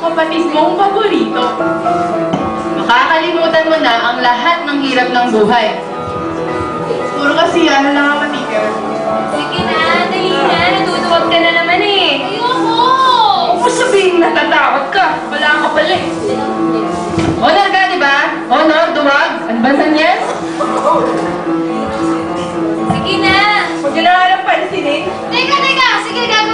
o patismong paborito. Makakalimutan mo na ang lahat ng hirap ng buhay. Puro kasi yan lang ang matikir. Sige na, dali na. Natutuwag ka na naman eh. Ayoko! Huwag sabihin natatakot ka. Wala ka pala eh. Honor ka, di ba? Honor, duwag. Ano ba yan? Sige na! Huwag nyo na lang pansinin. Teka, teka! Sige, gagawin.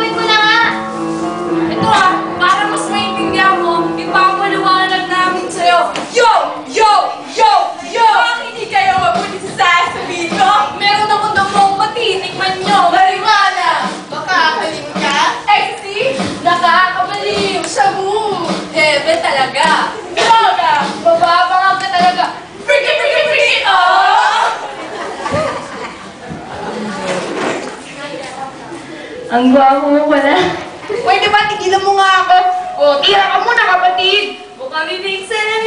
talaga. Laura, mababangang ka talaga. Freaky, freaky, freaky! Oh! Ang gwapo mo pala. Pwede ba tigilan mo nga ako? O, tira ka muna kapatid! Bukami pinsan na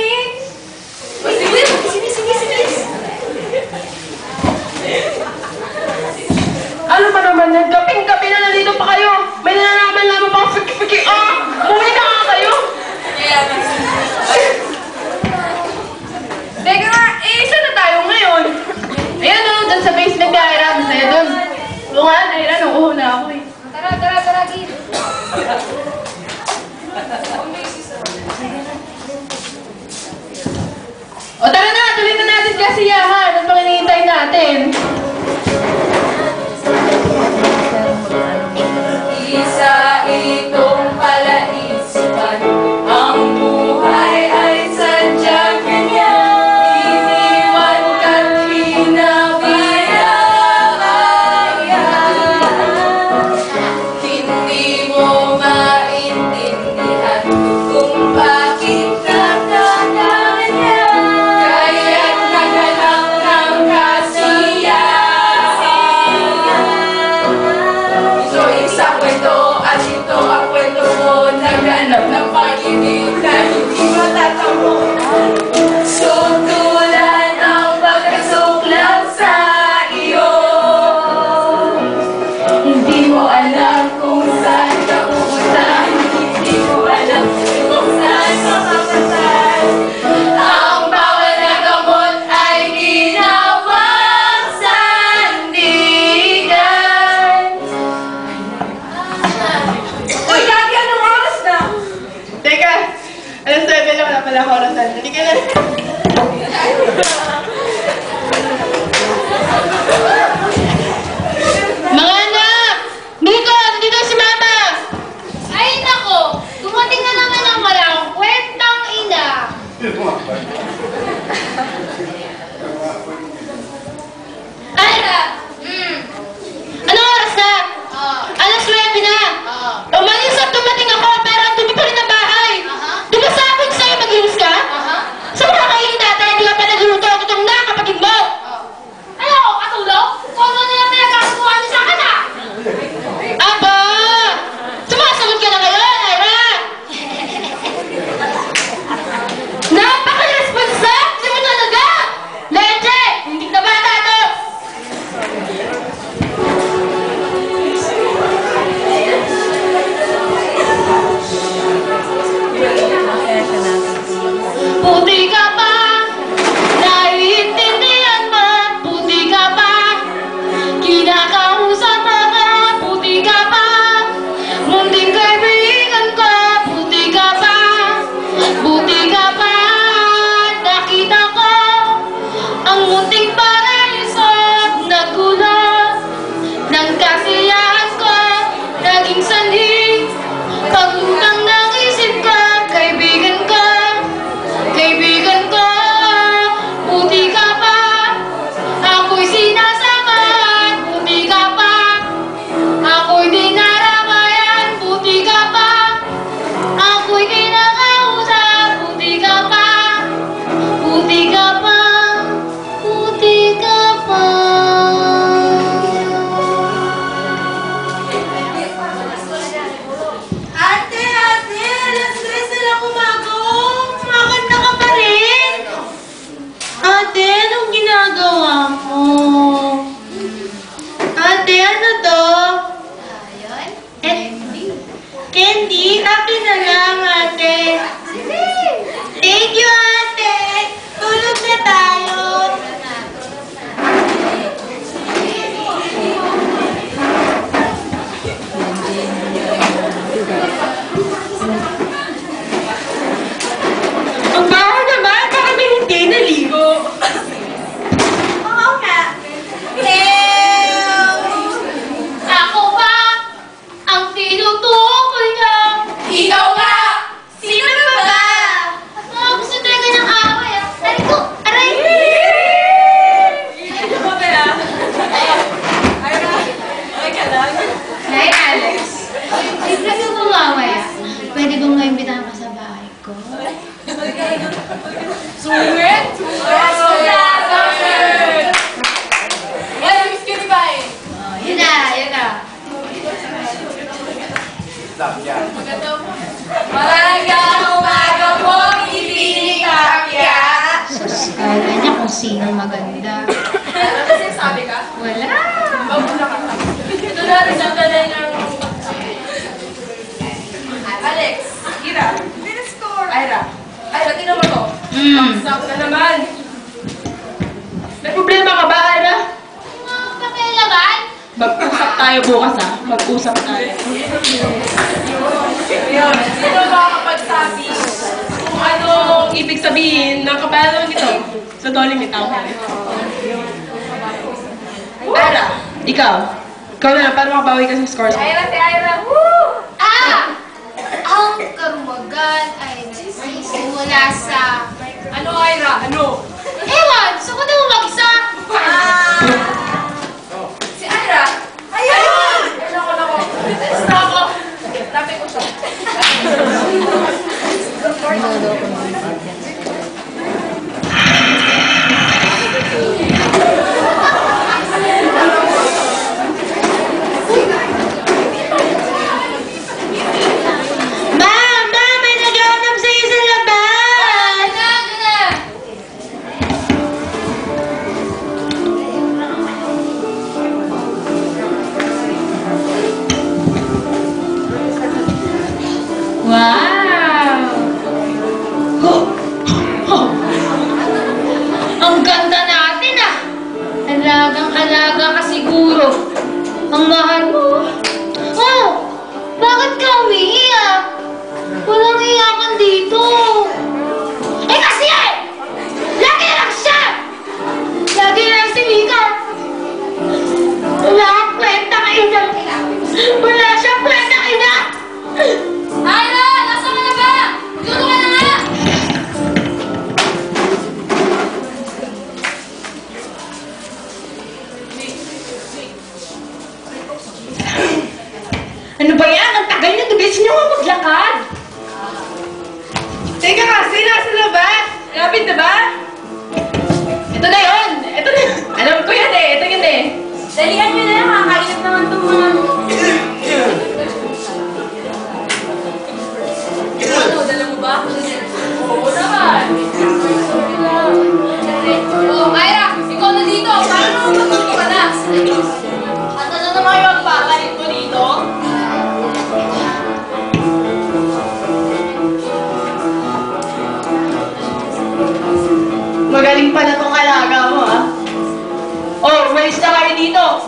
go on. Kung sino maganda. Ano kasi sabi ka? Wala. Babula ka. Ito na rin ang ganda ng... Alex, Ira, finish score. Ira, Ira, tinan mo to. Hmm. Stop na naman. May problema ka ba, Ira? Mga pakialaman? Mag-usap tayo bukas, ha? Mag-usap tayo. Ayun, sino makakapagsabi kung anong Ibig sabihin ng kapalan nito, sa Dolly may tao ka Ira, ikaw. Ikaw na paano makabawi ka sa scores? Ira, si Ira. Woo! Ah! Ang karumagan ay nagsisimula sa... Ano, Ira? Ano? Ewan! Gusto ko daw mag-isa!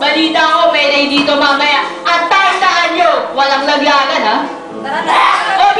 Balita ko, pwede dito mamaya. At tandaan nyo, walang laglagan, ha? Tara, tara! O! Oh,